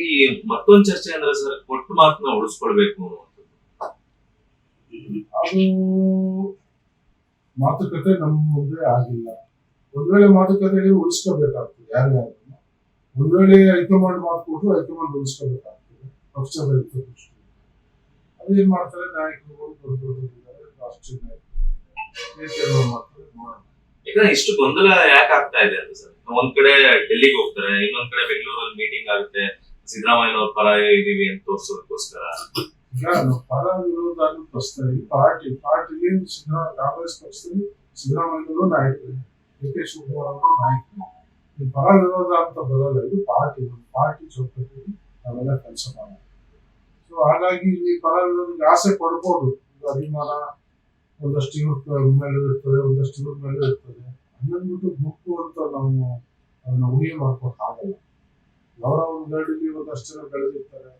ಈ ಮತ್ತೊಂದು ಚರ್ಚೆ ಅಂದ್ರೆ ಸರ್ ಕೊಟ್ಟು ಮಾತನ್ನ ಉಳಿಸ್ಕೊಳ್ಬೇಕು. ಅದು ಮಾತುಕತೆ ನಮ್ಮ ಮುಂದೆ ಆಗಿಲ್ಲ. ಒಂದ್ ವೇಳೆ ಮಾತುಕತೆ ಉಳಿಸ್ಕೋಬೇಕಾಗ್ತದೆ ಯಾರ್ಯಾರು ಒಂದ್ ವೇಳೆ ಹೈಕಮಾಂಡ್ ಮಾತು ಕೊಟ್ಟು ಹೈಕಮಾಂಡ್ ಉಳಿಸ್ಕೋಬೇಕಾಗ್ತದೆ ಪಕ್ಷದ ಹಿತದೃಷ್ಟಿ ಅದೇನ್ ಮಾಡ್ತಾರೆ? ನಾಯಕರುಗಳು ದೊಡ್ಡ ದೊಡ್ಡದಿದ್ದಾರೆ ರಾಷ್ಟ್ರೀಯ ನಾಯಕರು. ಮಾಡ್ತಾರೆ ನೋಡೋಣ ಯಾಕಂದ್ರೆ ಇಷ್ಟು ಗೊಂದಲ ಯಾಕೆ ಆಗ್ತಾ ಇದೆ ಅಂತ ಸರ್? ಒಂದ್ ಕಡೆ ಡೆಲ್ಲಿಗೆ ಹೋಗ್ತಾರೆ ಇನ್ನೊಂದ್ ಕಡೆ ಬೆಂಗಳೂರಲ್ಲಿ ಮೀಟಿಂಗ್ ಆಗುತ್ತೆ. ಸಿದ್ದರಾಮಯ್ಯ ಅವ್ರ ಪರ ಇದೀವಿ ಅಂತ ತೋರ್ಸೋದಕ್ಕೋಸ್ಕರ. ಪರ ವಿರೋಧ ಅನ್ನೋ ಪ್ರಶ್ನೆ ಪಾರ್ಟಿ ಪಾರ್ಟಿಗೆ ಸಿದ್ದರಾಮಯ್ಯ ಕಾಂಗ್ರೆಸ್ ಪಕ್ಷದಲ್ಲಿ ಸಿದ್ದರಾಮಯ್ಯನವರು ನಾಯಕರು. ಡಿ ಕೆ ಈ ಪರ ವಿರೋಧ ಅಂತ ಬರಲ್ಲ ಇದು ಪಾರ್ಟಿ ಪಾರ್ಟಿ ಚೌಕಟ್ಟಲ್ಲಿ ನಾವೆಲ್ಲ ಮಾಡೋದು. ಸೊ ಹಾಗಾಗಿ ಇಲ್ಲಿ ಪರ ವಿರೋಧಕ್ಕೆ ಆಸೆ ಅಭಿಮಾನ ಒಂದಷ್ಟು ಇವ್ರ ಮೇಲೆ ಇರ್ತದೆ, ಒಂದಷ್ಟು ಇವ್ರ ಮೇಲೆ ಇರ್ತದೆ. ಅಂತ ನಾವು ಅದನ್ನ ಉಳಿಯ ಆಗಲ್ಲ. ಅವರ ಒಂದು ಗರಡಿಲಿ ಒಂದಷ್ಟು ಜನ ಬೆಳೆದಿರ್ತಾರೆ.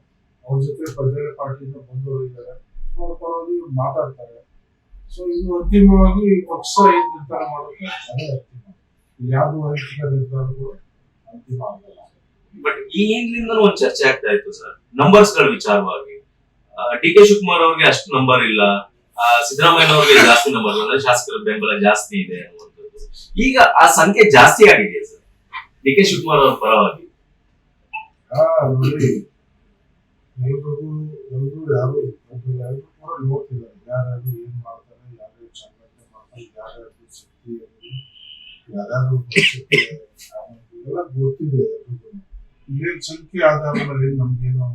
ಅವ್ರ ಜೊತೆ ಬೇರೆ ಪಾರ್ಟಿಯಿಂದ ಬಂದು ಇದ್ದಾರೆ ಅವ್ರ ಪರವಾಗಿ ಮಾತಾಡ್ತಾರೆ. ಸೊ ಇದು ಅಂತಿಮವಾಗಿ ಪಕ್ಷ ಏನ್ ನಿರ್ಧಾರ ಮಾಡುತ್ತೆ? ಅದೇ ಅಂತಿಮ. ಯಾವುದು ವೈಯಕ್ತಿಕ ನಿರ್ಧಾರಗಳು ಅಂತಿಮ ಆಗಲ್ಲ. ಬಟ್ ಈ ಒಂದು ಚರ್ಚೆ ಆಗ್ತಾ ಇತ್ತು ಸರ್. ನಂಬರ್ಸ್ಗಳ ವಿಚಾರವಾಗಿ ಡಿ ಕೆ ಶಿವಕುಮಾರ್ ಅವ್ರಿಗೆ ಅಷ್ಟು ನಂಬರ್ ಇಲ್ಲ. ಸಿದ್ದರಾಮಯ್ಯ ಅವ್ರಿಗೆ ಜಾಸ್ತಿ ನಂಬರ್ ಇಲ್ಲ. ಶಾಸಕರ ಬೆಂಬಲ ಜಾಸ್ತಿ ಇದೆ ಈಗ ಆ ಸಂಖ್ಯೆ ಜಾಸ್ತಿ ಆಗಿದೆ ಸರ್. ಡಿ ಕೆ ಶಿವಕುಮಾರ್ ಅವ್ರ ಪರವಾಗಿ. ಆ, ನೋಡಿ ಎಲ್ರಿಗೂ ಎಲ್ರು ಯಾರು ಎಲ್ರು ಯಾರು ಕೂಡ ನೋಡ್ತಿಲ್ಲ ಯಾರು ಏನ್ ಮಾಡ್ತಾರೆ ಯಾರು ಸಂಘಟನೆ ಮಾಡ್ತಾರೆ ಯಾರ್ಯಾರು ಶಕ್ತಿ ಯಾರು ಎಲ್ಲ ಗೊತ್ತಿದೆ ಎಲ್ರಿಗೂ ಸಂಖ್ಯೆ ಸಂಖ್ಯೆ ಆಧಾರದ ಮೇಲೆ ನಮ್ಗೇನು